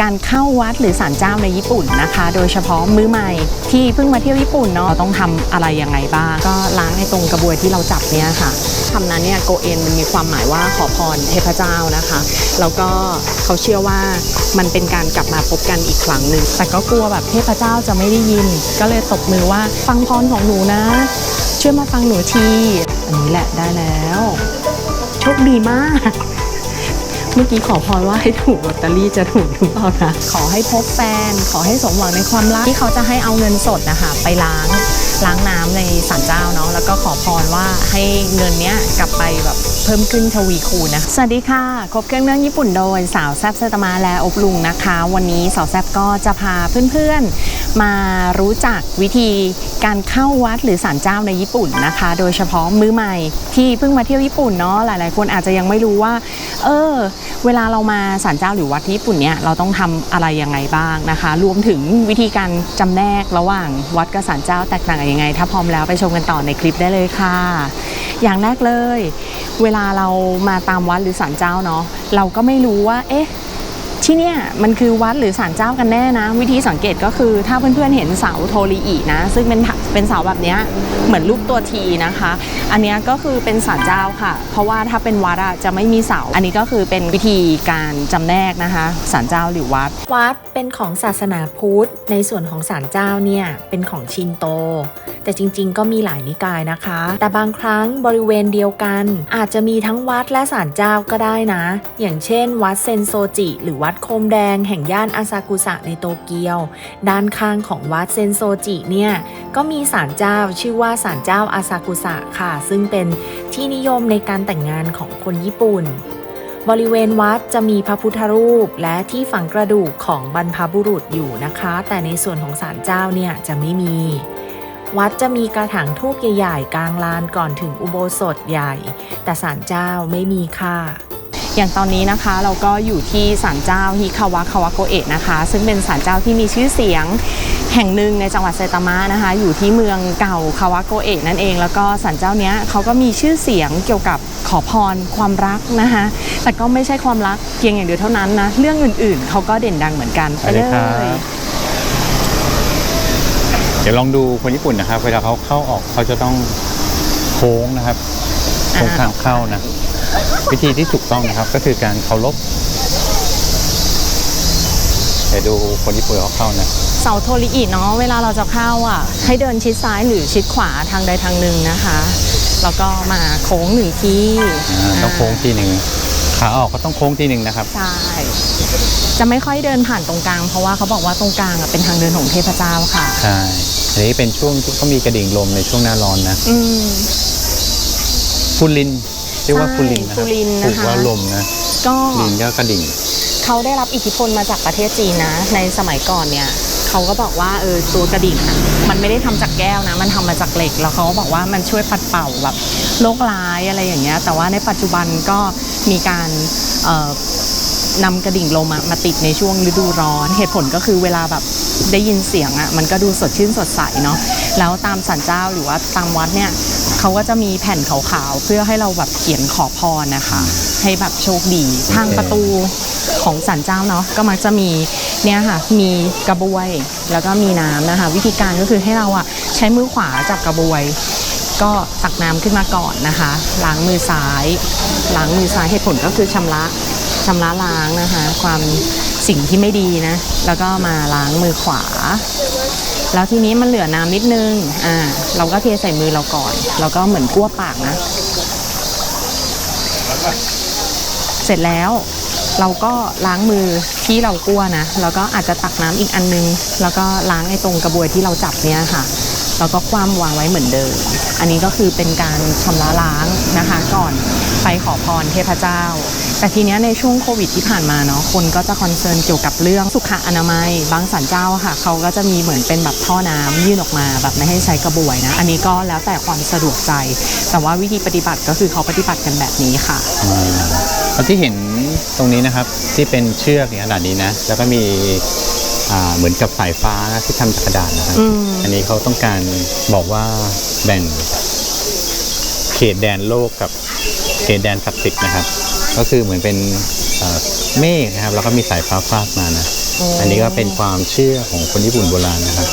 การเข้าวัดหรือศาลเจ้าในญี่ปุ่นนะคะ โดยเฉพาะมือใหม่ที่เพิ่งมาเที่ยวญี่ปุ่นเนาะเราต้องทำอะไรยังไงบ้าง ก็ล้างในตรงกระบวยที่เราจับเนี่ยค่ะคำนั้นเนี่ยโกเอนมันมีความหมายว่าขอพรเทพเจ้านะคะ แล้วก็เขาเชื่อว่ามันเป็นการกลับมาพบกันอีกครั้งหนึ่งแต่ก็กลัวแบบเทพเจ้าจะไม่ได้ยิน ก็เลยตบมือว่าฟังพรของหนูนะช่วยมาฟังหนูทีอันนี้แหละได้แล้ว โชคดีมาก เมื่อกี้ขอพรว่าให้ถูกลอตเตอรี่จะถูกหรือเปล่านะขอให้พบแฟน ขอให้สมหวังในความรักที่เขาจะให้เอาเงินสดนะคะไปล้างล้างน้ำในศาลเจ้าเนาะแล้วก็ขอพรว่าให้เงินเนี้ยกลับไปแบบเพิ่มขึ้นทวีคูณนะสวัสดีค่ะ ครบเครื่องเรื่องญี่ปุ่นโดยสาวแซบเซตมาและอบลุงนะคะ วันนี้สาวแซบก็จะพาเพื่อนๆ มารู้จักวิธีการเข้าวัดหรือศาลเจ้าในญี่ปุ่นนะคะ โดยเฉพาะมือใหม่ที่เพิ่งมาเที่ยวญี่ปุ่นเนาะหลาย ๆ คนอาจจะยังไม่รู้ว่า เออ เวลาเรามาศาลเจ้าหรือวัดที่ญี่ปุ่นเนี่ยเราต้องทำอะไรยังไงบ้างนะคะ รวมถึงวิธีการจำแนกระหว่างวัดกับศาลเจ้าแตกต่างกันยังไง ถ้าพร้อมแล้วไปชมกันต่อในคลิปได้เลยค่ะ อย่างแรกเลย เวลาเรามาตามวัดหรือศาลเจ้าเนาะเราก็ไม่รู้ว่าเอ๊ะ ที่เนี่ยมันคือวัดหรือศาลเจ้ากันแน่นะ วิธีสังเกตก็คือถ้าเพื่อนๆเห็นเสาโทริอินะ ซึ่งเป็นเป็นเสาแบบเนี้ยเหมือนรูปตัวทีนะคะ อันนี้ก็คือเป็นศาลเจ้าค่ะ เพราะว่าถ้าเป็นวัดอะจะไม่มีเสา อันนี้ก็คือเป็นวิธีการจำแนกนะคะศาลเจ้าหรือวัด วัดเป็นของศาสนาพุทธ ในส่วนของศาลเจ้าเนี่ยเป็นของชินโต แต่จริงๆ ก็มีหลายนิกายนะคะ แต่บางครั้งบริเวณเดียวกัน อาจจะมีทั้งวัดและศาลเจ้าก็ได้นะ อย่างเช่น วัดเซนโซจิ หรือวััดโคมแดงแห่งย่านอาซากุสะในโตเกียว ด้านข้างของวัดเซนโซจิเนี่ย ก็มีศาลเจ้าชื่อว่าศาลเจ้าอาซากุสะค่ะ ซึ่งเป็นที่นิยมในการแต่งงานของคนญี่ปุ่น บริเวณวัดจะมีพระพุทธรูปและที่ฝังกระดูกของบรรพบุรุษอยู่นะคะ แต่ในส่วนของศาลเจ้าเนี่ยจะไม่มีวัดจะมีกระถางทูบใหญ่ ๆ กลางลานก่อนถึงอุโบสถใหญ่ แต่ศาลเจ้าไม่มีค่ะ อย่างตอนนี้นะคะเราก็อยู่ที่ศาลเจ้าฮิคาวะคาวะโกเอะนะคะ ซึ่งเป็นศาลเจ้าที่มีชื่อเสียงแห่งหนึ่งในจังหวัดไซตามะนะคะ อยู่ที่เมืองเก่าคาวะโกเอะนั่นเอง แล้วก็ศาลเจ้าเนี้ยเขาก็มีชื่อเสียงเกี่ยวกับขอพรความรักนะคะ แต่ก็ไม่ใช่ความรักเพียงอย่างเดียวเท่านั้นนะเรื่องอื่นๆเขาก็เด่นดังเหมือนกันไปเลยครับไปเดี๋ยวลองดูคนญี่ปุ่นนะครับ เวลาเขาเข้าออกเขาจะต้องโค้งนะครับโค้งทางเข้านะ วิธีที่ถูกต้องนะครับก็คือการเคารพเดี๋ยวดูคนญี่ปุ่นเขาเข้านะเสาโทริอิเนาะเวลาเราจะเข้าอะ ให้เดินชิดซ้ายหรือชิดขวาทางใดทางหนึ่งนะคะ แล้วก็มาโค้งหนึ่งทีอ่าต้องโค้งทีหนึ่งขาออกก็ต้องโค้งทีหนึ่งนะครับ ใช่จะไม่ค่อยเดินผ่านตรงกลาง เพราะว่าเขาบอกว่าตรงกลางอะเป็นทางเดินของเทพเจ้าค่ะ ใช่อันนี้เป็นช่วงที่เขามีกระดิ่งลมในช่วงหน้าร้อนนะอืมฟูลิน ชื่อว่าฟูลินนะคฟูรับลินนะคะถูกว่าลมนะก็ลินก็กระดิ่ง เขาได้รับอิทธิพลมาจากประเทศจีนนะ ในสมัยก่อนเนี่ยเขาก็บอกว่าเออตัวกระดิ่งอะมันไม่ได้ทำจากแก้วนะ มันทำมาจากเหล็ก แล้วเขาก็บอกว่ามันช่วยปัดเป่าแบบโรคร้ายอะไรอย่างเงี้ย แต่ว่าในปัจจุบันก็มีการเอ่อนำกระดิ่งลมอะมาติดในช่วงฤดูร้อน เหตุผลก็คือเวลาแบบได้ยินเสียงอะ่ะมันก็ดูสดชื่นสดใสเนาะแล้วตามสันเจ้าหรือว่าตามวัดเนี่ย เขาก็จะมีแผ่นขาวๆ เพื่อให้เราแบบเขียนขอพรนะคะ ให้แบบโชคดี ทางประตูของสันเจ้าเนาะก็มักจะมีเนี่ยค่ะมีกระบวยแล้วก็มีน้ำนะคะ วิธีการก็คือให้เราอะใช้มือขวาจับกระบวย ก็ตักน้ำขึ้นมาก่อนนะคะล้างมือซ้ายล้างมือซ้ายเหตุผลก็คือชำระชำระล้างนะคะ ความสิ่งที่ไม่ดีนะ แล้วก็มาล้างมือขวา แล้วทีนี้มันเหลือน้ำนิดนึง อ่า เราก็เทใส่มือเราก่อนแล้วก็เหมือนกั้วปากนะ เสร็จแล้วเราก็ล้างมือที่เรากั้วนะ แล้วก็อาจจะตักน้ำอีกอันนึง แล้วก็ล้างไอ้ตรงกระบวยที่เราจับเนี่ยค่ะ แล้วก็คว่ำวางไว้เหมือนเดิม อันนี้ก็คือเป็นการชำระล้างนะคะ ก่อนไปขอพรเทพเจ้า แต่ทีเนี้ยในช่วงโควิดที่ผ่านมาเนาะคนก็จะคอนเซิร์นเกี่ยวกับเรื่องสุขอนามัย บางสันเจ้าอะค่ะ เขาก็จะมีเหมือนเป็นแบบท่อน้ำยื่นออกมาแบบไม่ให้ใช้กระบวยนะ อันนี้ก็แล้วแต่ความสะดวกใจ แต่ว่าวิธีปฏิบัติก็คือเขาปฏิบัติกันแบบนี้ค่ะอ่าแล้วที่เห็นตรงนี้นะครับที่เป็นเชือกอย่างขนาดนี้นะ แล้วก็มีอ่าเหมือนกับสายฟ้านะที่ทำจากกระดาษนะครับอืมอันนี้เขาต้องการบอกว่าแบ่งเขตแดนโลกกับเขตแดนศักดิ์สิทธิ์นะครับ ก็คือเหมือนเป็นเอ่อเมฆนะครับแล้วก็มีสายฟ้าฟาดมานะอืมอันนี้ก็เป็นความเชื่อของคนญี่ปุ่นโบราณนะครับ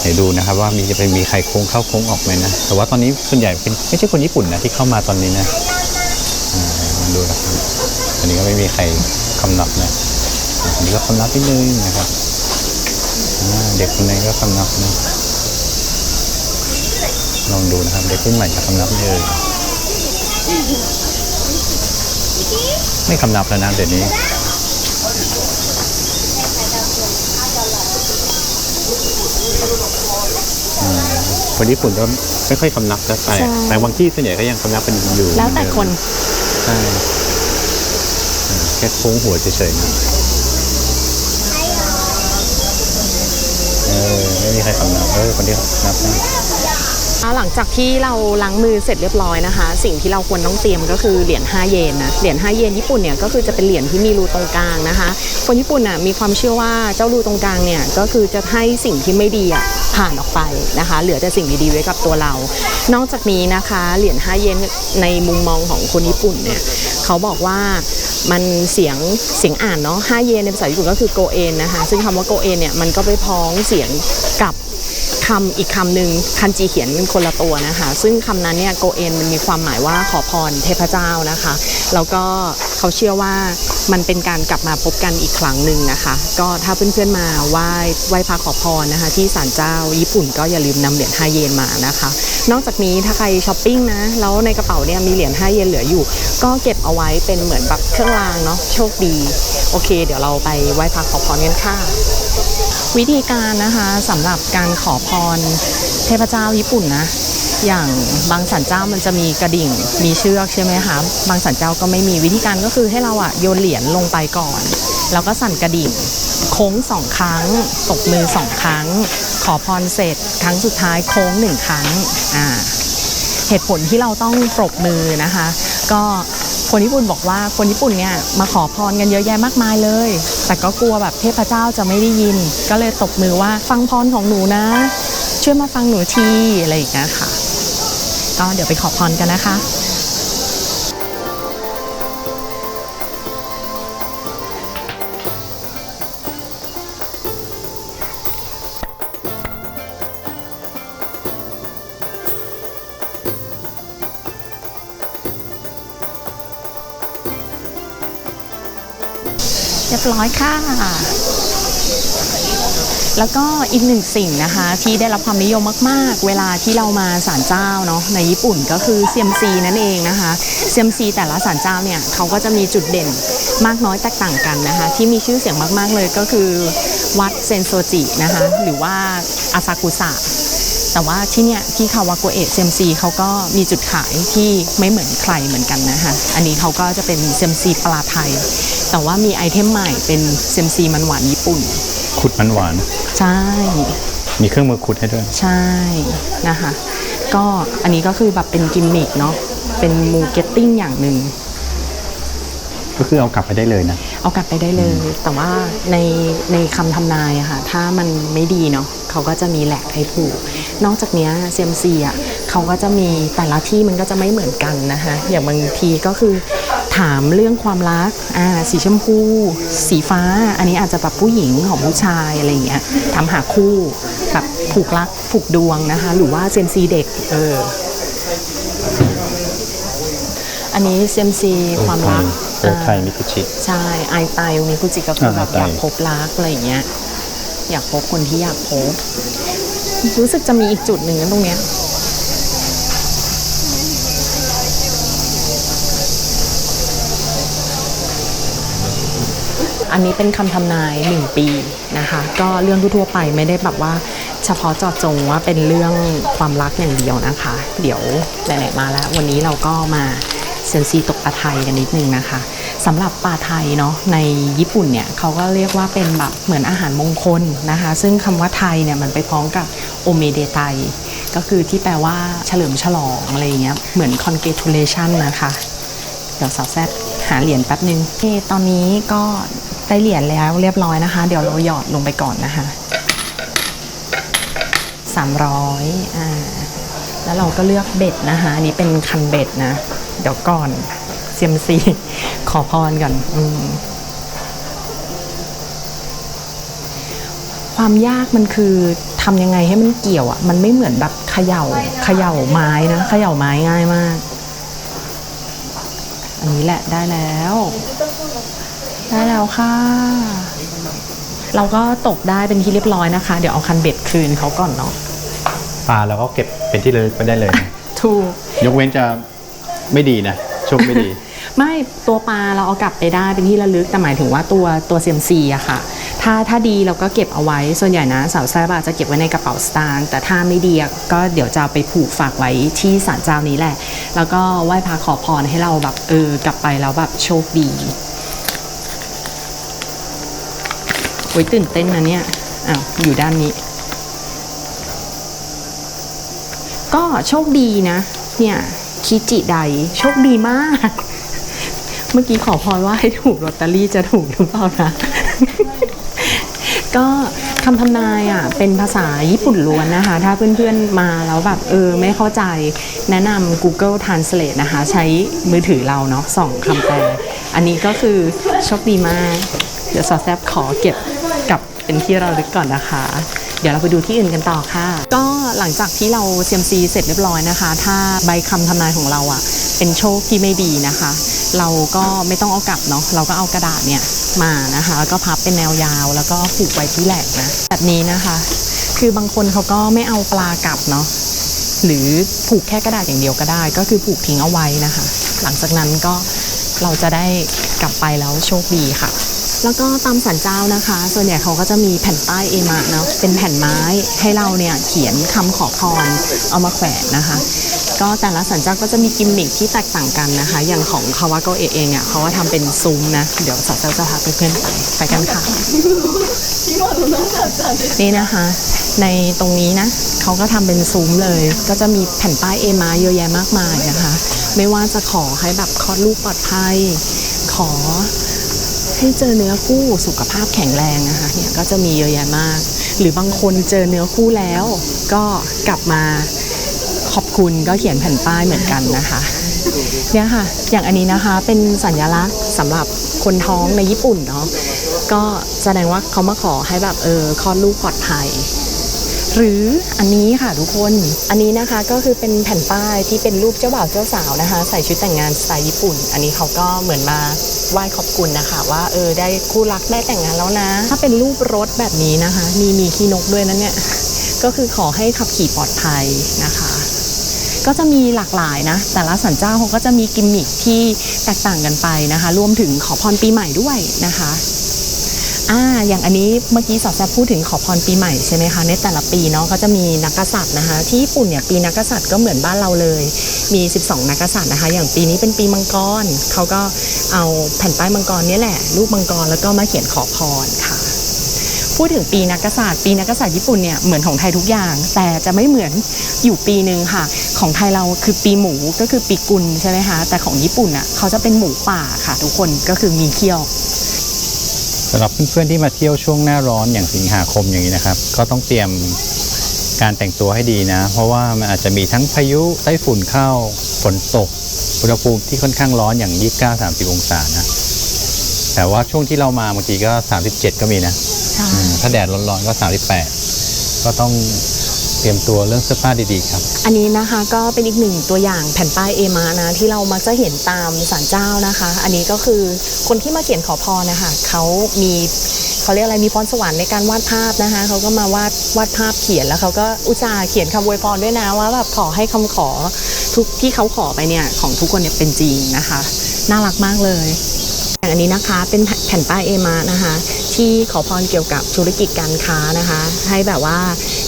เดี๋ยวดูนะครับว่ามีจะไปมีใครโค้งเข้าโค้งออกไหมนะแต่ว่าตอนนี้ส่วนใหญ่เป็นไม่ใช่คนญี่ปุ่นนะที่เข้ามาตอนนี้นะอ่ามาดูนะครับอันนี้ก็ไม่มีใครคำนับนะอันนี้ก็คำนับนิดนึงนะครับอ่าเด็กคนนี้ก็คำนับนะลองดูนะครับเด็กรุ่นใหม่จะคำนับไหมเอ่ย ไม่คำนับแล้วนะเดี๋ยวนี้ คนญี่ปุ่นก็ไม่ค่อยคำนับนะแต่ใช่ แต่บางที่ส่วนใหญ่ก็ยังคำนับกันอยู่แล้วแต่คนใช่อ่าแค่โค้งหัวเฉยๆนะเออไม่มีใครคำนับเออคนที่นับนะ หลังจากที่เราล้างมือเสร็จเรียบร้อยนะคะ สิ่งที่เราควรต้องเตรียมก็คือเหรียญ5เยนนะเหรียญ5เยนญี่ปุ่นเนี่ยก็คือจะเป็นเหรียญที่มีรูตรงกลางนะคะ คนญี่ปุ่นอะมีความเชื่อว่าเจ้ารูตรงกลางเนี่ยก็คือจะให้สิ่งที่ไม่ดีอะผ่านออกไปนะคะ เหลือแต่สิ่งดีๆไว้กับตัวเรา นอกจากนี้นะคะเหรียญ5เยนในมุมมองของคนญี่ปุ่นเนี่ยเขาบอกว่ามันเสียงเสียงอ่านเนาะ5เยนในภาษาญี่ปุ่นก็คือโกเอนนะคะ ซึ่งคำว่าโกเอนเนี่ยมันก็ไปพ้องเสียงกับ คำอีกคำหนึ่งคันจีเขียนเป็นคนละตัวนะคะ ซึ่งคำนั้นเนี่ยโกเอนมันมีความหมายว่าขอพรเทพเจ้านะคะ แล้วก็เขาเชื่อว่ามันเป็นการกลับมาพบกันอีกครั้งหนึ่งนะคะ ก็ถ้าเพื่อนๆมาไหว้ไหว้พระขอพรนะคะ ที่ศาลเจ้าญี่ปุ่นก็อย่าลืมนำเหรียญ5เยนมานะคะ นอกจากนี้ถ้าใครช้อปปิ้งนะแล้วในกระเป๋าเนี่ยมีเหรียญ5เยนเหลืออยู่ ก็เก็บเอาไว้เป็นเหมือนแบบเครื่องรางเนาะโชคดี โอเค เดี๋ยวเราไปไหว้พระขอพรกันค่ะ วิธีการนะคะสำหรับการขอพรเทพเจ้าญี่ปุ่นนะ อย่างบางสันเจ้ามันจะมีกระดิ่งมีเชือกใช่ไหมคะบางสันเจ้าก็ไม่มีวิธีการก็คือให้เราอะโยนเหรียญลงไปก่อน แล้วก็สั่นกระดิ่งโค้งสองครั้ง ตบมือสองครั้ง ขอพรเสร็จ ครั้งสุดท้ายโค้งหนึ่งครั้งอ่าเหตุผลที่เราต้องปรบมือนะคะ ก็ คนญี่ปุ่นบอกว่าคนญี่ปุ่นเนี่ยมาขอพรกันเยอะแยะมากมายเลย แต่ก็กลัวแบบเทพเจ้าจะไม่ได้ยิน ก็เลยตบมือว่าฟังพรของหนูนะ ช่วยมาฟังหนูทีอะไรอย่างเงี้ยค่ะ ก็เดี๋ยวไปขอพรกันนะคะ รียบร้อยค่ะ แล้วก็อีกหนึ่งสิ่งนะคะ ที่ได้รับความนิยมมาก ๆ เวลาที่เรามาศาลเจ้าเนาะในญี่ปุ่นก็คือเซียมซีนั่นเองนะคะเซียมซีแต่ละศาลเจ้าเนี่ยเขาก็จะมีจุดเด่นมากน้อยแตกต่างกันนะคะ ที่มีชื่อเสียงมาก ๆ เลยก็คือวัดเซนโซจินะคะหรือว่าอาซากุสะแต่ว่าที่เนี่ยที่คาวาโกเอะเซมซีเขาก็มีจุดขายที่ไม่เหมือนใครเหมือนกันนะคะ อันนี้เขาก็จะเป็นเซมซีปลาไทย แต่ว่ามีไอเทมใหม่เป็นเซมซีมันหวานญี่ปุ่น ขุดมันหวาน ใช่ มีเครื่องมือขุดให้ด้วย ใช่นะคะ ก็อันนี้ก็คือแบบเป็นกิมมิกเนาะเป็นมูเก็ตติ้งอย่างหนึ่งก็คือเอากลับไปได้เลยนะ เอากลับไปได้เลย แต่ว่าในในคำทำนายอะค่ะ ถ้ามันไม่ดีเนาะเขาก็จะมีแหลกให้ผูก นอกจากเนี้เซียมซีอะเขาก็จะมีแต่ละที่มันก็จะไม่เหมือนกันนะคะอย่างบางทีก็คือ ถามเรื่องความรักอ่าสีชมพู สีฟ้า อันนี้อาจจะแบบผู้หญิงของผู้ชายอะไรอย่างเงี้ยทำหาคู่แบบผูกรักผูกดวงนะคะ หรือว่าเซียมซีเด็กเอออันนี้เซียมซีความรักโอไทยมิกุชิใช่ไอไตมีคุจิก็คือแบบอ่าไอไตอยากพบรักอะไรอย่างเงี้ยอยากพบคนที่อยากพบ รู้สึกจะมีอีกจุดหนึ่งนะตรงเนี้ย อันนี้เป็นคำทำนายหนึ่งปีนะคะ ก็เรื่องทั่วไปไม่ได้แบบว่าเฉพาะเจาะจงว่าเป็นเรื่องความรักอย่างเดียวนะคะ เดี๋ยวไหนๆมาแล้ว วันนี้เราก็มาเซนซีตกปลาไทยกันนิดนึงนะคะสำหรับปลาไทยเนาะในญี่ปุ่นเนี่ยเขาก็เรียกว่าเป็นแบบเหมือนอาหารมงคลนะคะ ซึ่งคำว่าไทยเนี่ยมันไปพ้องกับโอเมเดไตก็คือที่แปลว่าเฉลิมฉลองอะไรเงี้ยเหมือน congratulation นะคะ เดี๋ยวสาวแซดหาเหรียญแป๊บนึงตอนนี้ก็ ได้เหรียญแล้วเรียบร้อยนะคะ เดี๋ยวเราหยอดลงไปก่อนนะคะ300อ่าแล้วเราก็เลือกเบ็ดนะคะอันนี้เป็นคันเบ็ดนะ เดี๋ยวก่อนเซียมซีขอพรก่อนอืมความยากมันคือทำยังไงให้มันเกี่ยวอะ มันไม่เหมือนแบบเขย่าเขย่าไม้นะเขย่าไม้ง่ายมาก อันนี้แหละได้แล้ว ได้แล้วค่ะ เราก็ตกได้เป็นที่เรียบร้อยนะคะ เดี๋ยวเอาคันเบ็ดคืนเขาก่อนเนาะปลาเราก็เก็บเป็นที่ระลึกไปได้เลยนะถูก ยกเว้นจะไม่ดีนะโชคไม่ดี ไม่ตัวปลาเราเอากลับไปได้เป็นที่ระลึกแต่หมายถึงว่าตัวตัวเซียมซีอะค่ะ ถ้าถ้าดีเราก็เก็บเอาไว้ส่วนใหญ่นะสาวแซ่บอะจะเก็บไว้ในกระเป๋าสตางค์แต่ถ้าไม่ดีอะก็เดี๋ยวจะเอาไปผูกฝากไว้ที่ศาลเจ้านี้แหละ แล้วก็ไหว้พระขอพรให้เราแบบเออกลับไปแล้วแบบโชคดีโอ้ยตื่นเต้นนะเนี่ยอ้าวอยู่ด้านนี้ ก็โชคดีนะ เนี่ยคิจิไดโชคดีมาก เมื่อกี้ขอพรว่าให้ถูกลอตเตอรี่จะถูกหรือเปล่านะ ก็คำทำนายอะเป็นภาษาญี่ปุ่นล้วนนะคะ ถ้าเพื่อนๆมาแล้วแบบเออไม่เข้าใจแนะนำ Google Translate นะคะ ใช้มือถือเราเนาะส่องคำแปล อันนี้ก็คือโชคดีมาก เดี๋ยวสอดแซบขอเก็บกลับ เป็นที่เราลึกก่อนนะคะ เดี๋ยวเราไปดูที่อื่นกันต่อค่ะ ก็หลังจากที่เราเซียมซีเสร็จเรียบร้อยนะคะ ถ้าใบคำทำนายของเราอะ เป็นโชคที่ไม่ดีนะคะ เราก็ไม่ต้องเอากลับเนาะเราก็เอากระดาษเนี่ยมานะคะ แล้วก็พับเป็นแนวยาว แล้วก็ผูกไว้ที่แหลกนะแบบนี้นะคะ คือบางคนเขาก็ไม่เอาปลากลับเนาะหรือผูกแค่กระดาษอย่างเดียวก็ได้ ก็คือผูกทิ้งเอาไว้นะคะ หลังจากนั้นก็เราจะได้กลับไปแล้วโชคดีค่ะ แล้วก็ตามสันเจ้านะคะ ส่วนใหญ่เขาก็จะมีแผ่นป้ายเอมะเนาะเป็นแผ่นไม้ให้เราเนี่ยเขียนคำขอพรเอามาแขวนนะคะ ก็แต่ละสันเจ้าก็จะมีกิมมิคที่แตกต่างกันนะคะ อย่างของคาวาโกเอเองอะเขาก็ทำเป็นซุ้มนะ เดี๋ยวสาวเจ้าจะพาเพื่อนๆไปไปกันค่ะนี่นะคะ ในตรงนี้นะเขาก็ทำเป็นซุ้มเลย ก็จะมีแผ่นป้ายเอมาเยอะแยะมากมายนะคะ ไม่ว่าจะขอให้แบบคลอดลูกปลอดภัยขอ ให้เจอเนื้อคู่สุขภาพแข็งแรงนะคะเนี่ยก็จะมีเยอะแยะมาก หรือบางคนเจอเนื้อคู่แล้ว ก็กลับมาขอบคุณก็เขียนแผ่นป้ายเหมือนกันนะคะเนี่ยค่ะ อย่างอันนี้นะคะเป็นสัญลักษณ์สำหรับคนท้องในญี่ปุ่นเนาะก็แสดงว่าเขามาขอให้แบบเออคลอดลูกปลอดภัย หรืออันนี้ค่ะทุกคน อันนี้นะคะก็คือเป็นแผ่นป้ายที่เป็นรูปเจ้าบ่าวเจ้าสาวนะคะ ใส่ชุดแต่งงานสไตล์ญี่ปุ่น อันนี้เขาก็เหมือนมาไหว้ขอบคุณนะคะ ว่าเออได้คู่รักได้แต่งงานแล้วนะ ถ้าเป็นรูปรถแบบนี้นะคะ มีมีขี้นกด้วยนะเนี่ยก็คือขอให้ขับขี่ปลอดภัยนะคะ ก็จะมีหลากหลายนะ แต่ละสันเจ้าเขาก็จะมีกิมมิคที่แตกต่างกันไปนะคะ รวมถึงขอพรปีใหม่ด้วยนะคะ อ่าอย่างอันนี้เมื่อกี้สาวแซบพูดถึงขอพรปีใหม่ใช่ไหมคะในแต่ละปีเนาะก็จะมีนักกษัตริย์นะคะ ที่ญี่ปุ่นเนี่ยปีนักกษัตริย์ก็เหมือนบ้านเราเลย มี 12 นักกษัตริย์นะคะ อย่างปีนี้เป็นปีมังกรเขาก็เอาแผ่นป้ายมังกรนี่แหละรูปมังกรแล้วก็มาเขียนขอพรค่ะ พูดถึงปีนักกษัตริย์ปีนักกษัตริย์ญี่ปุ่นเนี่ยเหมือนของไทยทุกอย่าง แต่จะไม่เหมือนอยู่ปีหนึ่งค่ะ ของไทยเราคือปีหมูก็คือปีกุลใช่ไหมคะแต่ของญี่ปุ่นอะเขาจะเป็นหมูป่าค่ะ ทุกคนก็คือมีเขี้ยว สำหรับเพื่อนๆที่มาเที่ยวช่วงหน้าร้อนอย่างสิงหาคมอย่างนี้นะครับ ก็ต้องเตรียมการแต่งตัวให้ดีนะ เพราะว่ามันอาจจะมีทั้งพายุไต้ฝุ่นเข้าฝนตกอุณหภูมิที่ค่อนข้างร้อนอย่าง 29-30 องศานะ แต่ว่าช่วงที่เรามาบางทีก็ 37 ก็มีนะใช่อืมถ้าแดดร้อนๆก็ 38 ก็ต้อง เตรียมตัวเรื่องเสื้อผ้าดีๆครับ อันนี้นะคะก็เป็นอีกหนึ่งตัวอย่างแผ่นป้ายเอมานะที่เรามักจะเห็นตามศาลเจ้านะคะ อันนี้ก็คือคนที่มาเขียนขอพรนะคะเขามีเขาเรียกอะไรมีพรสวรรค์ในการวาดภาพนะคะเขาก็มาวาดวาดภาพเขียนแล้วเขาก็อุตส่าห์เขียนคำอวยพรด้วยนะว่าแบบขอให้คำขอทุกที่เขาขอไปเนี่ยของทุกคนเนี่ยเป็นจริงนะคะ น่ารักมากเลยอย่างอันนี้นะคะเป็นแผ่นป้ายเอมานะคะ ที่ขอพรเกี่ยวกับธุรกิจการค้านะคะ ให้แบบว่า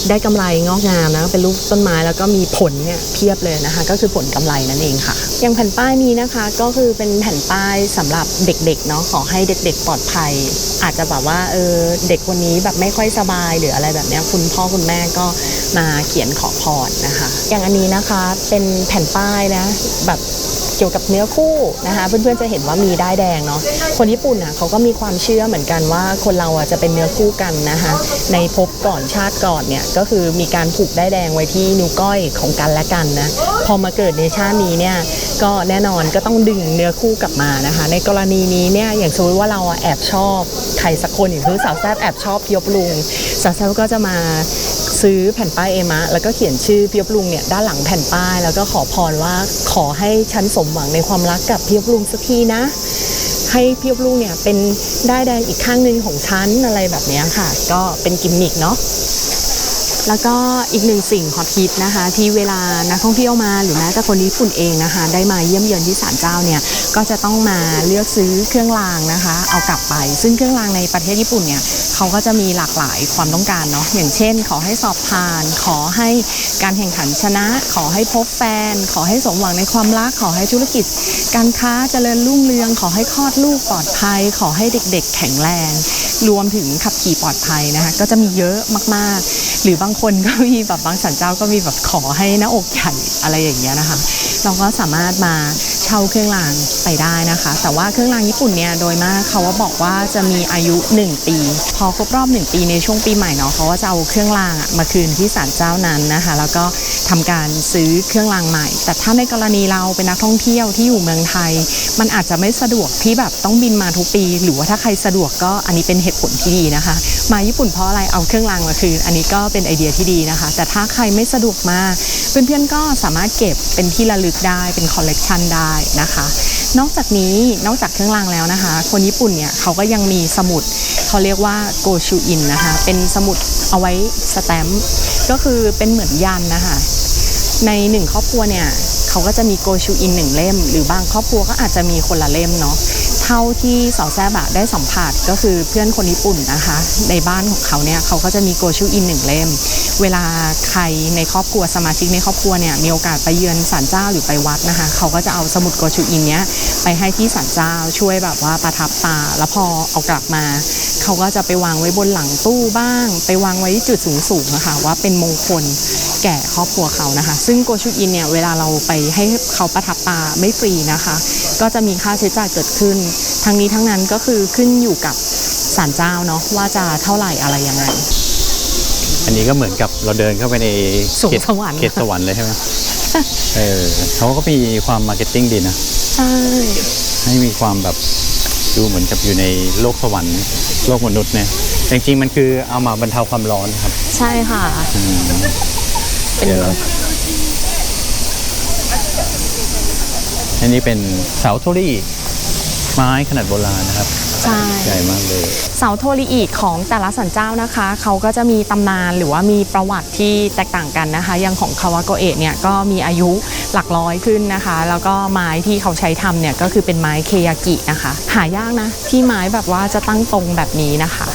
ได้กำไรงอกงามนะเป็นรูปต้นไม้แล้วก็มีผลเนี่ยเพียบเลยนะคะ ก็คือผลกำไรนั่นเองค่ะอย่างแผ่นป้ายนี้นะคะก็คือเป็นแผ่นป้ายสำหรับเด็กๆเนาะขอให้เด็ก ๆ ปลอดภัย อาจจะแบบว่าเออเด็กคนนี้แบบไม่ค่อยสบายหรืออะไรแบบเนี้ยคุณพ่อคุณแม่ก็มาเขียนขอพรนะคะ อย่างอันนี้นะคะเป็นแผ่นป้ายนะแบบ เกี่ยวกับเนื้อคู่นะคะเพื่อนๆจะเห็นว่ามีได้ายแดงเนาะคนญี่ปุ่นอะเขาก็มีความเชื่อเหมือนกันว่าคนเราอะจะเป็นเนื้อคู่กันนะคะในภพก่อนชาติก่อนเนี่ยก็คือมีการผูกได้ายแดงไว้ที่นิ้วก้อยของกันและกันนะพอมาเกิดในชาตินี้เนี่ยก็แน่นอนก็ต้องดึงเนื้อคู่กลับมานะคะ ในกรณีนี้เนี่ยอย่างสมมติว่าเราอะแอบชอบใครสักคนอย่างคือสาวแซบแอบชอบยบลุงสาวแซวก็จะมา ซื้อแผ่นป้ายเอมะแล้วก็เขียนชื่อพี่ยบลุงเนี่ยด้านหลังแผ่นป้าย แล้วก็ขอพรว่าขอให้ฉันสมหวังในความรักกับพี่ยบลุงสักทีนะ ให้พี่ยบลุงเนี่ยเป็นได้แดงอีกข้างหนึ่งของฉันอะไรแบบนี้ค่ะ ก็เป็นกิมมิกเนาะ แล้วก็อีกหนึ่งสิ่งฮอตฮิตนะคะ ที่เวลานักท่องเที่ยวมาหรือแม้แต่คนญี่ปุ่นเองนะคะ ได้มาเยี่ยมเยือนที่ศาลเจ้าเนี่ยก็จะต้องมาเลือกซื้อเครื่องรางนะคะ เอากลับไป ซึ่งเครื่องรางในประเทศญี่ปุ่นเนี่ยเขาก็จะมีหลากหลายความต้องการเนาะอย่างเช่น ขอให้สอบผ่าน ขอให้การแข่งขันชนะ ขอให้พบแฟน ขอให้สมหวังในความรักขอให้ธุรกิจ การค้าเจริญรุ่งเรือง ขอให้คลอดลูกปลอดภัย ขอให้เด็ก ๆ แข็งแรง รวมถึงขับขี่ปลอดภัยนะคะก็จะมีเยอะมากๆ หรือบางคนก็มีแบบบางสันเจ้าก็มีแบบขอให้หน้าอกใหญ่อะไรอย่างเงี้ยนะคะ เราก็สามารถมาเช่าเครื่องรางไปได้นะคะ แต่ว่าเครื่องรางญี่ปุ่นเนี่ยโดยมากเขาว่าบอกว่าจะมีอายุ 1 ปี พอครบรอบ 1 ปีในช่วงปีใหม่เนาะเขาก็จะเอาเครื่องรางอะมาคืนที่ศาลเจ้านั้นนะคะ แล้วก็ ทำการซื้อเครื่องรางใหม่ แต่ถ้าในกรณีเราเป็นนักท่องเที่ยวที่อยู่เมืองไทย มันอาจจะไม่สะดวกที่แบบต้องบินมาทุกปี หรือว่าถ้าใครสะดวกก็อันนี้เป็นเหตุผลที่ดีนะคะ มาญี่ปุ่นเพราะอะไรเอาเครื่องรางมาคืน อันนี้ก็เป็นไอเดียที่ดีนะคะ แต่ถ้าใครไม่สะดวกมาเพื่อนๆก็สามารถเก็บเป็นที่ระลึกได้เป็นคอลเลกชันได้นะคะ นอกจากนี้นอกจากเครื่องรางแล้วนะคะ คนญี่ปุ่นเนี่ยเขาก็ยังมีสมุดเขาเรียกว่าโกชูอินนะคะ เป็นสมุดเอาไว้สแตมป์ก็คือเป็นเหมือนยันนะคะในหนึ่งครอบครัวเนี่ยเขาก็จะมีโกชูอินหนึ่งเล่ม หรือบางครอบครัวก็อาจจะมีคนละเล่มเนาะ ท่าที่สาวแซบะได้สัมผัสก็คือเพื่อนคนญี่ปุ่นนะคะ ในบ้านของเขาเนี่ยเขาก็จะมีโกชูอินหนึ่งเล่ม เวลาใครในครอบครัวสมาชิกในครอบครัวเนี่ยมีโอกาสไปเยือนศาลเจ้าหรือไปวัดนะคะ เขาก็จะเอาสมุดโกชูอินเนี้ยไปให้ที่ศาลเจ้าช่วยแบบว่าประทับตา แล้วพอเอากลับมา เขาก็จะไปวางไว้บนหลังตู้บ้าง ไปวางไว้จุดสูงๆนะคะว่าเป็นมงคล แก่ครอบครัวเขานะคะ ซึ่งโกชูอินเนี่ยเวลาเราไปให้เขาประทับตาไม่ฟรีนะคะ ก็จะมีค่าใช้จ่ายเกิดขึ้น ทั้งนี้ทั้งนั้นก็คือขึ้นอยู่กับศาลเจ้าเนาะว่าจะเท่าไหร่อะไรยังไง อันนี้ก็เหมือนกับเราเดินเข้าไปในสวงเขตสวรรค์เขตสวรรค์เลยใช่ไหมเออเขาก็มีความมาร์เก็ตติ้งดีนะ ใช่ ให้มีความแบบดูเหมือนกับอยู่ในโลกสวรรค์โลกมนุษย์เนี่ยแต่จริงๆมันคือเอามาบรรเทาความร้อนครับ ใช่ค่ะอืม เป็นเดี๋ยวเราอันนี้เป็นเสาโทรี่ไม้ขนาดโบราณนะครับใช่ใหญ่มากเลย เสาโทริอิของแต่ละสันเจ้านะคะ เขาก็จะมีตำนานหรือว่ามีประวัติที่แตกต่างกันนะคะ อย่างของคาวาโกเอะเนี่ยก็มีอายุหลักร้อยขึ้นนะคะ แล้วก็ไม้ที่เขาใช้ทำเนี่ยก็คือเป็นไม้เคยากินะคะ หายากนะ ที่ไม้แบบว่าจะตั้งตรงแบบนี้นะคะ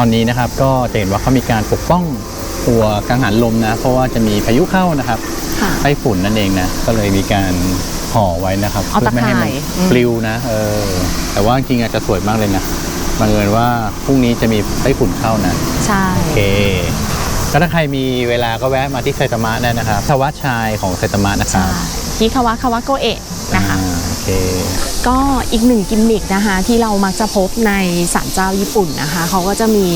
อนนี้นะครับก็จะเห็นว่าเขามีการปกป้องตัวกังหันลมนะ เพราะว่าจะมีพายุเข้านะครับค่ะไต้ฝุ่นนั่นเองนะก็เลยมีการห่อไว้นะครับเอาเพื่อไม่ให้มัตะข่ายอืมปลิวนะเออแต่ว่าจริงๆอาจจะสวยมากเลยนะบังเอิญว่าพรุ่งนี้จะมีไต้ฝุ่นเข้านะใช่โอเคก็ถ้าใครมีเวลาก็แวะมาที่ไซตามะได้นะครับทวัดชายของไซตามะนะคใช่รับฮิคาวะคาวาโกเอะนะคะอ่าโอเค ก็อีกหนึ่งกิมมิกนะคะที่เรามักจะพบในศาลเจ้าญี่ปุ่นนะคะเขาก็จะมี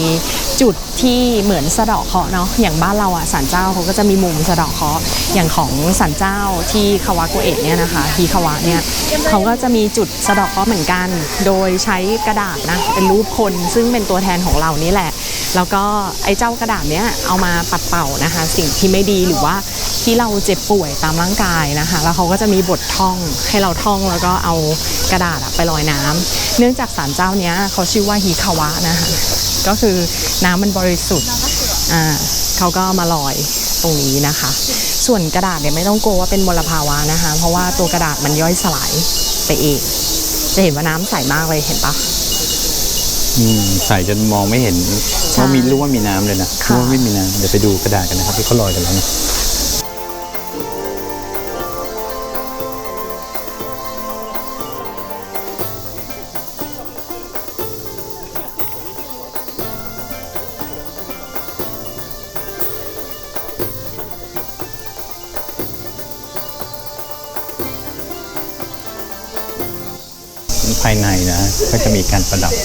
จุดที่เหมือนสะเดาะเคราะห์เนาะอย่างบ้านเราอะศาลเจ้าเขาก็จะมีมุมสะเดาะเคราะห์อย่างของศาลเจ้าที่คาวาโกเอะเนี่ยนะคะฮีคาวะเนี่ยเขาก็จะมีจุดสะเดาะเคราะห์เหมือนกัน โดยใช้กระดาษนะเป็นรูปคนซึ่งเป็นตัวแทนของเรานี่แหละ แล้วก็ไอ้เจ้ากระดาษเนี้ยเอามาปัดเป่านะคะ สิ่งที่ไม่ดีหรือว่าที่เราเจ็บป่วยตามร่างกายนะคะ แล้วเขาก็จะมีบทท่องให้เราท่องแล้วก็เอากระดาษอะไปลอยน้ำเนื่องจากสารเจ้าเนี้ยเขาชื่อว่าฮีคาวะนะคะก็คือน้ำมันบริสุทธิ์อ่าเขาก็เอามาลอยตรงนี้นะคะ ส่วนกระดาษเนี่ยไม่ต้องกลัวว่าเป็นมลภาวะนะคะ เพราะว่าตัวกระดาษมันย่อยสลายไปเองจะเห็นว่าน้ำใสมากเลยเห็นปะอืมใส่จนมองไม่เห็นใช่ว่ามีรู้ว่ามีน้ำเลยนะค่ะรู้ว่าไม่มีน้ำเดี๋ยวไปดูกระดาษกันนะครับที่เขาลอยกันแล้วนะ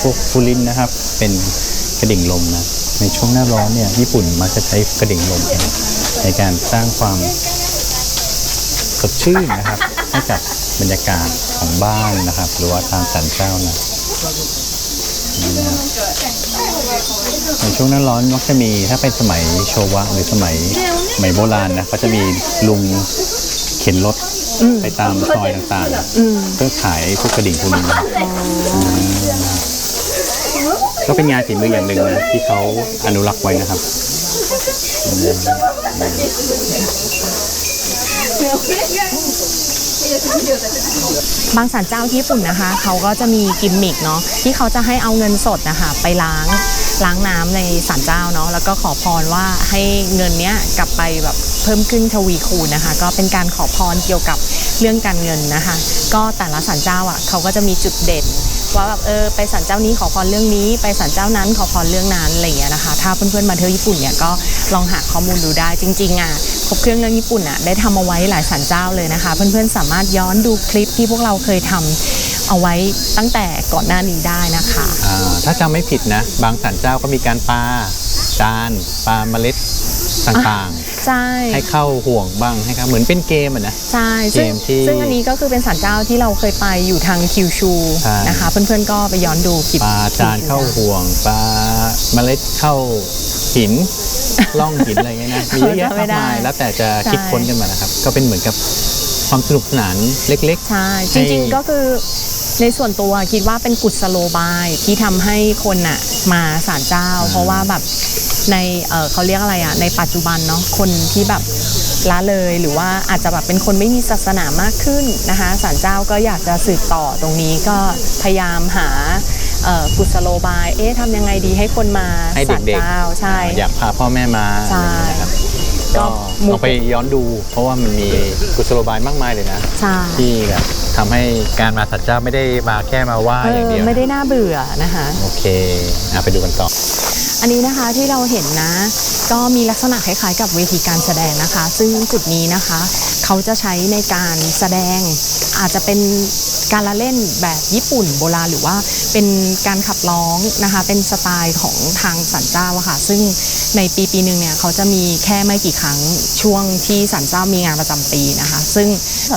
พวกฟูลินนะครับ เป็นกระดิ่งลมนะ ในช่วงหน้าร้อนเนี่ยญี่ปุ่นมักจะใช้กระดิ่งลมกันในการสร้างความสดชื่นนะครับให้กับบรรยากาศของบ้านนะครับ หรือว่าทางสันเจ้านะอืมนะครับในช่วงหน้าร้อนมักจะมีถ้าเป็นสมัยโชวะหรือสมัยสมัยโบราณนะเขาจะมีลุงเข็นรถไปตามซอยต่างๆเพื่อขายพวกกระดิ่งพวกนี้นะครับม ก็เป็นงานฝีมืออย่างหนึ่งนะที่เขาอนุรักษ์ไว้นะครับบางศาลเจ้าที่ญี่ปุ่นนะคะเขาก็จะมีกิมมิกเนาะที่เขาจะให้เอาเงินสดนะคะไปล้างล้างน้ำในศาลเจ้าเนาะแล้วก็ขอพรว่าให้เงินเนี้ยกลับไปแบบเพิ่มขึ้นทวีคูณนะคะ ก็เป็นการขอพรเกี่ยวกับเรื่องการเงินนะคะ ก็แต่ละศาลเจ้าอะเขาก็จะมีจุดเด่น ว่าแบบเออไปศาลเจ้านี้ขอพรเรื่องนี้ ไปศาลเจ้านั้นขอพรเรื่องนั้นอะไรอย่างเงี้ยนะคะ ถ้าเพื่อนๆมาเที่ยวญี่ปุ่นเนี่ยก็ลองหาข้อมูลดูได้จริงๆอะครบเครื่องเรื่องญี่ปุ่นอะได้ทำเอาไว้หลายศาลเจ้าเลยนะคะ เพื่อนๆสามารถย้อนดูคลิปที่พวกเราเคยทำเอาไว้ตั้งแต่ก่อนหน้านี้ได้นะคะ อ่าถ้าจำไม่ผิดนะ บางศาลเจ้าก็มีการปาจานปาเมล็ดต่างๆ ใช่ๆให้เข้าห่วงบ้างให้ครับเหมือนเป็นเกมอะนะ ใช่ซึ่งเกมที่ซึ่งอันนี้ก็คือเป็นศาลเจ้าที่เราเคยไปอยู่ทางคิวชูใช่ นะคะ เพื่อนๆก็ไปย้อนดูคลิปปลาจานเข้าคิวชูห่วงปลาเมล็ดเข้าหินล่องหินอะไรเงี้ยนะมีเยอะแยะมากมายแล้วแต่จะคิดค้นกันมานะครับ ก็เป็นเหมือนกับความสนุกสนานเล็ก ใช่ให้จริงๆก็คือ ในส่วนตัวคิดว่าเป็นกุศโลบายที่ทำให้คนน่ะมาศาลเจ้า เพราะว่าแบบในเอ่อเขาเรียกอะไรอะในปัจจุบันเนาะคนที่แบบละเลยหรือว่าอาจจะแบบเป็นคนไม่มีศาสนามากขึ้นนะคะศาลเจ้าก็อยากจะสืบต่อตรงนี้ก็พยายามหาเอ่อกุศโลบาย เอ๊ะทำยังไงดีให้คนมาๆให้ศาลเด็กเจ้าใช่ๆอยากพาพ่อแม่มาใช่ อะไรเงี้ยนะครับก็ก็มุกเอาไปย้อนดู เพราะว่ามันมีกุศโลบายมากมายเลยนะ ใช่ที่แบบทำให้การมาศาลเจ้าไม่ได้มาแค่มาไหว้เออย่างอเดียวไม่ได้น่าเบื่อนะคะ โอเคเอาไปดูกันต่อ อันนี้นะคะที่เราเห็นนะ ก็มีลักษณะคล้ายๆกับเวทีการแสดงนะคะ ซึ่งจุดนี้นะคะ เขาจะใช้ในการแสดงอาจจะเป็นการละเล่นแบบญี่ปุ่นโบราณหรือว่าเป็นการขับร้องนะคะเป็นสไตล์ของทางสันเจ้าอะค่ะซึ่งในปีปีหนึ่งเนี่ยเขาจะมีแค่ไม่กี่ครั้งช่วงที่สันเจ้ามีงานประจำปีนะคะ ซึ่ง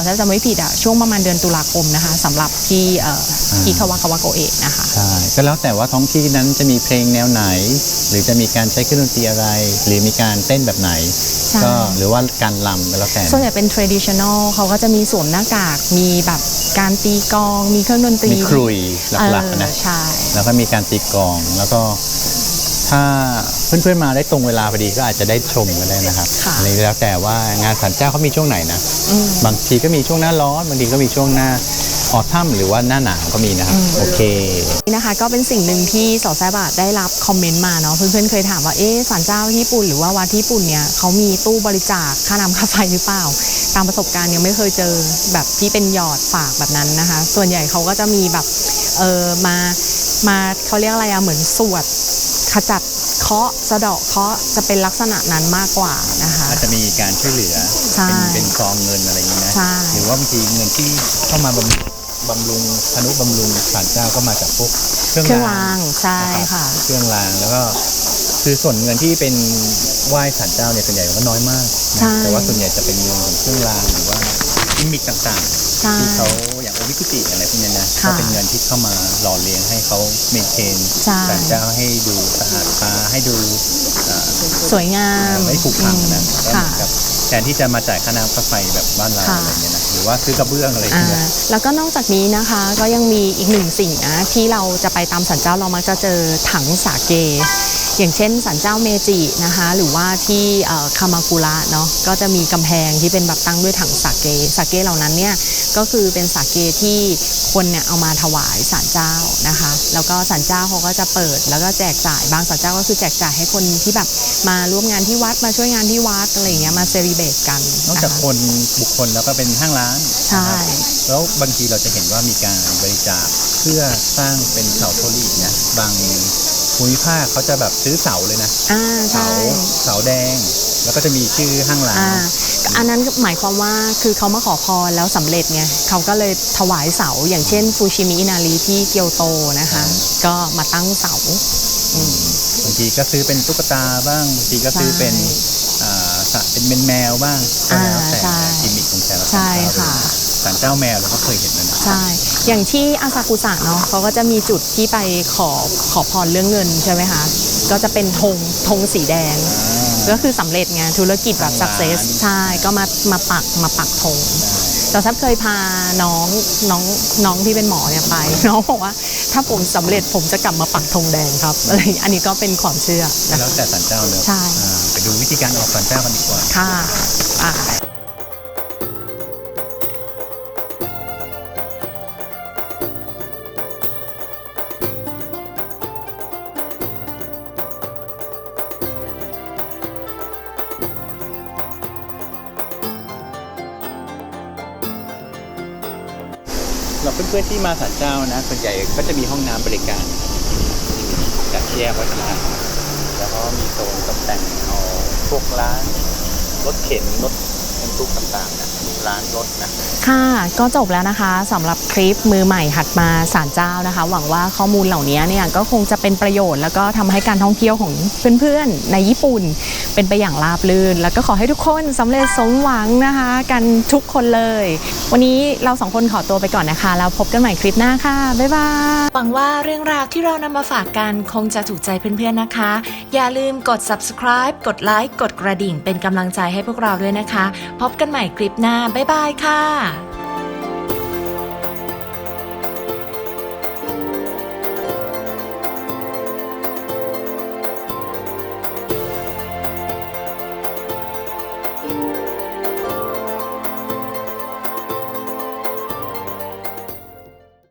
ถ้าจำไม่ผิดอะช่วงประมาณเดือนตุลาคมนะคะสำหรับที่เอ่อที่คาวากาวาโกเอะนะคะใช่ก็แล้วแต่ว่าท้องที่นั้นจะมีเพลงแนวไหน หรือจะมีการใช้เครื่องดนตรีอะไร หรือมีการเต้นแบบไหนใช่ก็หรือว่าการลำก็แล้วแต่ส่วนใหญ่เป็น traditional เขาก็จะมีสวมหน้ากาก มีแบบการตีกลอง มีเครื่องดนตรีมีครุยหลักๆเออนะใช่แล้วก็มีการตีกลองแล้วก็ถ้าเพื่อนๆมาได้ตรงเวลาพอดีก็อาจจะได้ชมกันได้นะครับค่ะอันนี้แล้วแต่ว่างานสันเจ้าเขามีช่วงไหนนะอืมบางทีก็มีช่วงหน้าร้อนบางทีก็มีช่วงหน้า ออทัมหรือว่าหน้าหนาวก็มีนะครับ โอเค นี่นะคะก็เป็นสิ่งหนึ่งที่สาวแซบอะได้รับคอมเมนต์มาเนาะเพื่อนๆเคยถามว่าเอ๊ะศาลเจ้าที่ญี่ปุ่นหรือว่าวัดที่ญี่ปุ่นเนี่ยเขามีตู้บริจาคค่าน้ำค่าไฟหรือเปล่า ตามประสบการณ์ยังไม่เคยเจอแบบที่เป็นหยอดฝากแบบนั้นนะคะ ส่วนใหญ่เขาก็จะมีแบบเออมามาเขาเรียกอะไรอะเหมือนสวดขจัดเคราะห์สะเดาะเคราะห์จะเป็นลักษณะนั้นมากกว่านะคะอาจจะมีการช่วยเหลือใช่เป็นเป็นซองเงินอะไรอย่างนี้นะใช่ หรือว่าบางทีเงินที่เข้ามาบำรุง บำรุงธนุบำรุงศาลเจ้าก็มาจากพวกเครื่องเครื่องรารางงใช่นะครับค่ะ เครื่องรางแล้วก็คือส่วนเงินที่เป็นไหว้ศาลเจ้าเนี่ยส่วนใหญ่มันก็น้อยมากนะใช่ แต่ว่าส่วนใหญ่จะเป็นเงินของเครื่องรางหรือว่ากิมมิคต่างใช่ๆที่เขาอย่างโอวิคุติอะไรพวกเนี้ยนะค่ะก็เป็นเงินที่เข้ามาหล่อเลี้ยงให้เขาเมนเทนใช่ ศาลเจ้าให้ดูสะอาดตาให้ดูอ่าสวยงามไม่ผูกพังนะอืมก็เหค่ะ มือนกับแทนที่จะมาจ่ายค่าน้ำค่าไฟแบบบ้านเราค่ะ อะไรเงี้ยนะห รือว่าซื้อกระเบื้องอะไรอ่าเงี้ย แล้วก็นอกจากนี้นะคะก็ยังมีอีกหนึ่งสิ่งนะที่เราจะไปตามสันเจ้าเรามักจะเจอถังสาเก อย่างเช่นสันเจ้าเมจินะคะ หรือว่าที่เอ่อคามากุระเนาะก็จะมีกำแพงที่เป็นแบบตั้งด้วยถังสาเกสาเกเหล่านั้นเนี่ยก็คือเป็นสาเกที่คนเนี่ยเอามาถวายศาลเจ้านะคะ แล้วก็ศาลเจ้าเขาก็จะเปิดแล้วก็แจกจ่ายบางศาลเจ้าก็คือแจกจ่ายให้คนที่แบบมาร่วมงานที่วัดมาช่วยงานที่วัดอะไรอย่างเงี้ยมาเซรีเบตกันนอกนะจากคะคนบุคคลแล้วก็เป็นห้างร้านใช่นะครับแล้วบางทีเราจะเห็นว่ามีการบริจาคเพื่อสร้างเป็นเสาโทลีกนะบาง ภูมิภาคเขาจะแบบซื้อเสาเลยนะอ่าเสาใช่เสาแดง แล้วก็จะมีชื่อห้างร้านอ่าอันนั้นหมายความว่าคือเขามาขอพรแล้วสำเร็จไงเขาก็เลยถวายเสาอย่างเช่นฟูชิมิอินารีที่เกียวโตนะคะ ก็มาตั้งเสาอืม บางทีก็ซื้อเป็นตุ๊กตาบ้างบางทีก็ซื้อเป็นอ่าสะเป็นเป็นแมวบ้างก็แล้วแต่อ่าใช่กิมมิคของแต่ละใช่ค่ะ ศาลเจ้าแมวเราก็เคยเห็นนะนะ ใช่ อย่างที่อาซากุสะเนาะเขาก็จะมีจุดที่ไปขอขอพรเรื่องเงินใช่ไหมคะ ก็จะเป็นธงธงสีแดง ก็คือสำเร็จไงธุรกิจแบบ success ใช่ ก็มามาปักมาปักธงแต่ถ้าเคยพาน้องน้องน้องที่เป็นหมอเนี่ยไป น้องบอกว่าถ้าผมสำเร็จผมจะกลับมาปักธงแดงครับอะไรอย่างเงี้ยอันนี้ก็เป็นความเชื่อนะแล้วแต่สันเจ้าเลยใช่อ่าไปดูวิธีการออกสันเจ้ากันดีกว่าค่ะ ที่มาสันเจ้านะส่วนใหญ่ก็จะมีห้องน้ำบริการจัดแยกไว้ต่างหากแล้วก็มีโซนตกแต่งเอาพวกร้านรถเข็นรถบรรทุกต่างๆนะร้านรถนะ ค่ะก็จบแล้วนะคะสำหรับคลิปมือใหม่หัดมาศาลเจ้านะคะ หวังว่าข้อมูลเหล่านี้เนี่ยก็คงจะเป็นประโยชน์แล้วก็ทำให้การท่องเที่ยวของเพื่อนๆในญี่ปุ่น เป็นไปอย่างราบรื่น แล้วก็ขอให้ทุกคนสำเร็จสมหวังนะคะ กันทุกคนเลย วันนี้เราสองคนขอตัวไปก่อนนะคะ แล้วพบกันใหม่คลิปหน้าค่ะ บ๊ายบาย หวังว่าเรื่องราวที่เรานำมาฝากกันคงจะถูกใจเพื่อนๆนะคะ อย่าลืมกด subscribe กดไลค์กดกระดิ่ง เป็นกำลังใจให้พวกเราด้วยนะคะ พบกันใหม่คลิปหน้า บ๊ายบายค่ะ